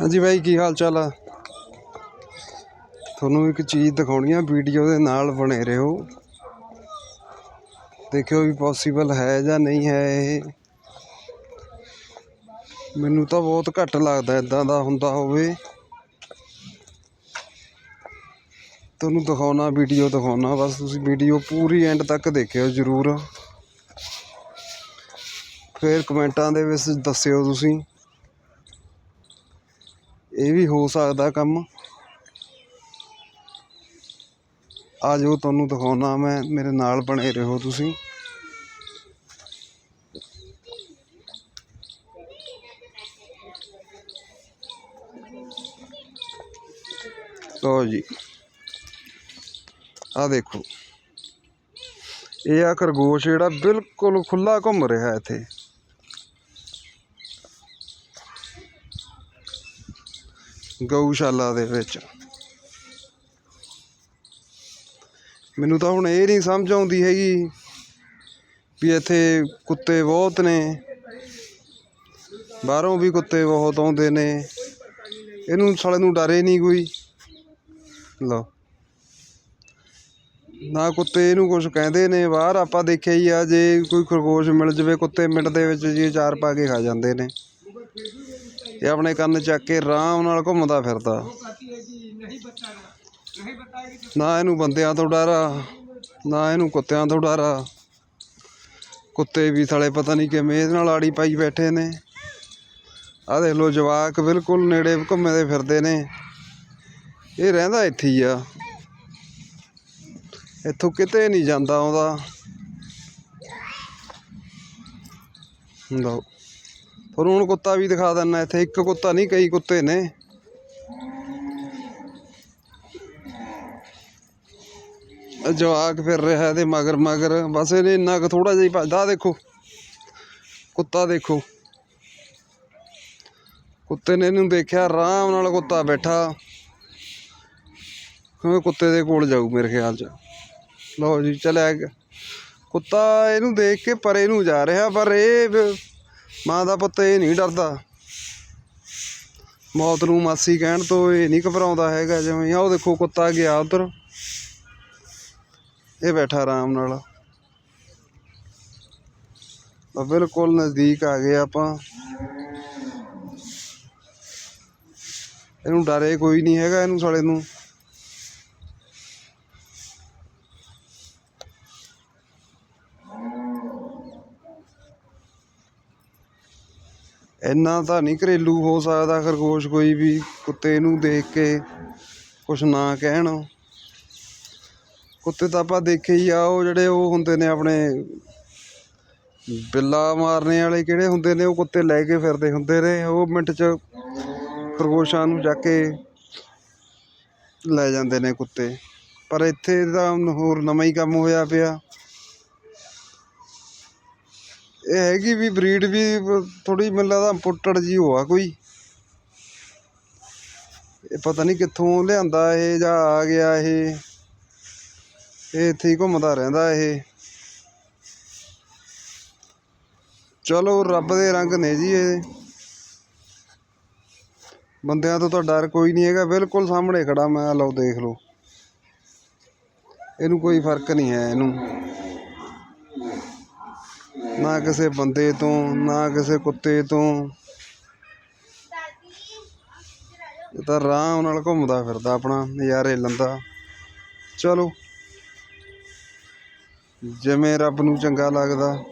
ਹਾਂਜੀ ਬਾਈ, ਕੀ ਹਾਲ ਚਾਲ ਆ? ਤੁਹਾਨੂੰ ਇੱਕ ਚੀਜ਼ ਦਿਖਾਉਣੀ ਆ, ਵੀਡੀਓ ਦੇ ਨਾਲ ਬਣੇ ਰਹੋ। ਦੇਖਿਓ ਵੀ ਪੋਸੀਬਲ ਹੈ ਜਾਂ ਨਹੀਂ ਹੈ ਇਹ। ਮੈਨੂੰ ਤਾਂ ਬਹੁਤ ਘੱਟ ਲੱਗਦਾ ਇਦਾਂ ਦਾ ਹੁੰਦਾ ਹੋਵੇ। ਤੁਹਾਨੂੰ ਦਿਖਾਉਣਾ, ਵੀਡੀਓ ਦਿਖਾਉਣਾ, ਬਸ ਤੁਸੀਂ ਵੀਡੀਓ ਪੂਰੀ ਐਂਡ ਤੱਕ ਦੇਖਿਓ ਜ਼ਰੂਰ। ਫਿਰ ਕਮੈਂਟਾਂ ਦੇ ਵਿੱਚ ਦੱਸਿਓ ਤੁਸੀਂ। ਇਹ ਵੀ ਹੋ ਸਕਦਾ ਕੰਮ। ਆ ਜੋ ਤੁਹਾਨੂੰ ਦਿਖਾਉਣਾ ਮੈਂ, ਮੇਰੇ ਨਾਲ ਬਣੇ ਰਹੋ ਤੁਸੀਂ। ਲਓ ਜੀ। ਆ ਦੇਖੋ। ਇਹ ਆ ਖਰਗੋਸ਼ ਜਿਹੜਾ ਬਿਲਕੁਲ ਖੁੱਲਾ ਘੁੰਮ ਰਿਹਾ ਇੱਥੇ। ਗਊਸ਼ਾਲਾ ਦੇ ਵਿੱਚ। ਮੈਨੂੰ ਤਾਂ ਹੁਣ ਇਹ ਨਹੀਂ ਸਮਝ ਆਉਂਦੀ ਹੈਗੀ ਵੀ ਇੱਥੇ ਕੁੱਤੇ ਬਹੁਤ ਨੇ, ਬਾਹਰੋਂ ਵੀ ਕੁੱਤੇ ਬਹੁਤ ਆਉਂਦੇ ਨੇ। ਇਹਨੂੰ ਸਾਲੇ ਨੂੰ ਡਰੇ ਨਹੀਂ ਕੋਈ। ਲਓ। ਨਾ ਕੁੱਤੇ ਇਹਨੂੰ ਕੁਝ ਕਹਿੰਦੇ ਨੇ, ਬਾਹਰ ਆਪਾਂ ਦੇਖਿਆ ਹੀ ਆ, ਜੇ ਕੋਈ ਖਰਗੋਸ਼ ਮਿਲ ਜਵੇ ਕੁੱਤੇ ਮਿੰਟ ਦੇ ਵਿੱਚ ਜੀ ਚਾਰ ਪਾ ਕੇ ਖਾ ਜਾਂਦੇ ਨੇ। ਇਹ ਆਪਣੇ ਕੰਨ ਚੱਕ ਕੇ ਆਰਾਮ ਨਾਲ ਘੁੰਮਦਾ ਫਿਰਦਾ। ਨਾ ਇਹਨੂੰ ਬੰਦਿਆਂ ਤੋਂ ਡਰ ਆ, ਨਾ ਇਹਨੂੰ ਕੁੱਤਿਆਂ ਤੋਂ ਡਰ ਆ। ਕੁੱਤੇ ਵੀ ਸਾਲੇ ਪਤਾ ਨਹੀਂ ਕਿਵੇਂ ਇਹਦੇ ਨਾਲ ਆੜੀ ਪਾਈ ਬੈਠੇ ਨੇ। ਆ ਦੇਖ ਲਓ, ਜਵਾਕ ਬਿਲਕੁਲ ਨੇੜੇ ਘੁੰਮਦੇ ਫਿਰਦੇ ਨੇ। ਇਹ ਰਹਿੰਦਾ ਇੱਥੇ ਹੀ ਆ। ਇੱਥੋਂ ਕਿਤੇ ਨਹੀਂ ਜਾਂਦਾ ਆਉਂਦਾ। ਲਓ। ਤੁਹਾਨੂੰ ਹੁਣ ਕੁੱਤਾ ਵੀ ਦਿਖਾ ਦਿੰਦਾ ਇੱਥੇ, ਇੱਕ ਕੁੱਤਾ ਨਹੀਂ, ਕਈ ਕੁੱਤੇ ਨੇ। ਜਵਾਕ ਫਿਰ ਰਿਹਾ ਇਹਦੇ ਮਗਰ ਮਗਰ, ਬਸ ਇਹਨੇ ਇੰਨਾ ਕੁ ਥੋੜਾ ਜਿਹਾ ਹੀ ਭੱਜਦਾ ਦੇਖੋ। ਕੁੱਤਾ ਦੇਖੋ। ਕੁੱਤੇ ਨੇ ਇਹਨੂੰ ਦੇਖਿਆ, ਆਰਾਮ ਨਾਲ ਕੁੱਤਾ ਬੈਠਾ। ਕਿਉਂਕਿ ਕੁੱਤੇ ਦੇ ਕੋਲ ਜਾਊ ਮੇਰੇ ਖਿਆਲ 'ਚ। ਲਓ ਜੀ ਚਲਿਆ ਕੁੱਤਾ ਇਹਨੂੰ ਦੇਖ ਕੇ ਪਰੇ ਨੂੰ ਜਾ ਰਿਹਾ, ਪਰ ਇਹ ਮਾਂ ਦਾ ਪੁੱਤ ਇਹ ਨਹੀਂ ਡਰਦਾ। ਮੌਤ ਨੂੰ ਮਾਸੀ ਕਹਿਣ ਤੋਂ ਇਹ ਨਹੀਂ ਘਬਰਾਉਂਦਾ ਹੈਗਾ, ਜਿਵੇਂ ਆ ਉਹ ਦੇਖੋ, ਕੁੱਤਾ ਗਿਆ ਉਧਰ। ਇਹ ਬੈਠਾ ਆਰਾਮ ਨਾਲ। ਆ ਬਿਲਕੁਲ ਨਜ਼ਦੀਕ ਆ ਗਏ ਆਪਾਂ। ਇਹਨੂੰ ਡਰੇ ਕੋਈ ਨਹੀਂ ਹੈਗਾ, ਇਹਨੂੰ ਸਾਲੇ ਨੂੰ। ਇੰਨਾ ਤਾਂ ਨਹੀਂ ਘਰੇਲੂ ਹੋ ਸਕਦਾ ਖਰਗੋਸ਼ ਕੋਈ ਵੀ, ਕੁੱਤੇ ਨੂੰ ਦੇਖ ਕੇ ਕੁਛ ਨਾ ਕਹਿਣ। ਕੁੱਤੇ ਤਾਂ ਆਪਾਂ ਦੇਖੇ ਹੀ ਆ, ਉਹ ਜਿਹੜੇ ਉਹ ਹੁੰਦੇ ਨੇ ਆਪਣੇ ਬਿੱਲਾ ਮਾਰਨੇ ਵਾਲੇ ਕਿਹੜੇ ਹੁੰਦੇ ਨੇ, ਉਹ ਕੁੱਤੇ ਲੈ ਕੇ ਫਿਰਦੇ ਹੁੰਦੇ ਨੇ, ਉਹ ਮਿੰਟ 'ਚ ਖਰਗੋਸ਼ਾਂ ਨੂੰ ਜਾ ਕੇ ਲੈ ਜਾਂਦੇ ਨੇ ਕੁੱਤੇ। ਪਰ ਇੱਥੇ ਤਾਂ ਹੋਰ ਨਵਾਂ ਹੀ ਕੰਮ ਹੋਇਆ ਪਿਆ। ਇਹ ਹੈਗੀ ਵੀ ਬਰੀਡ ਵੀ ਥੋੜੀ ਮੈਨੂੰ ਲੱਗਦਾ ਇੰਪੋਰਟਡ ਜੀ ਹੋਆ ਕੋਈ। ਇਹ ਪਤਾ ਨਹੀਂ ਕਿੱਥੋਂ ਲਿਆਂਦਾ ਇਹ ਜਾਂ ਆ ਗਿਆ ਇਹ। ਇਹ ਇੱਥੇ ਹੀ ਘੁੰਮਦਾ ਰਹਿੰਦਾ ਇਹ। ਚਲੋ ਰੱਬ ਦੇ ਰੰਗ ਨੇ ਜੀ ਇਹ। ਬੰਦਿਆਂ ਤੋਂ ਤਾਂ ਡਰ ਕੋਈ ਨਹੀਂ ਹੈਗਾ, ਬਿਲਕੁਲ ਸਾਹਮਣੇ ਖੜਾ ਮੈਂ ਲਓ ਦੇਖ ਲਓ। ਇਹਨੂੰ ਕੋਈ ਫ਼ਰਕ ਨਹੀਂ ਹੈ ਇਹਨੂੰ। ਨਾ ਕਿਸੇ ਬੰਦੇ ਤੋਂ, ਨਾ ਕਿਸੇ ਕੁੱਤੇ ਤੋਂ। ਇਹ ਤਾਂ ਆਰਾਮ ਨਾਲ ਘੁੰਮਦਾ ਫਿਰਦਾ ਆਪਣਾ, ਨਜ਼ਾਰੇ ਲੈਂਦਾ। ਚਲੋ, ਜਿਵੇਂ ਰੱਬ ਨੂੰ ਚੰਗਾ ਲੱਗਦਾ।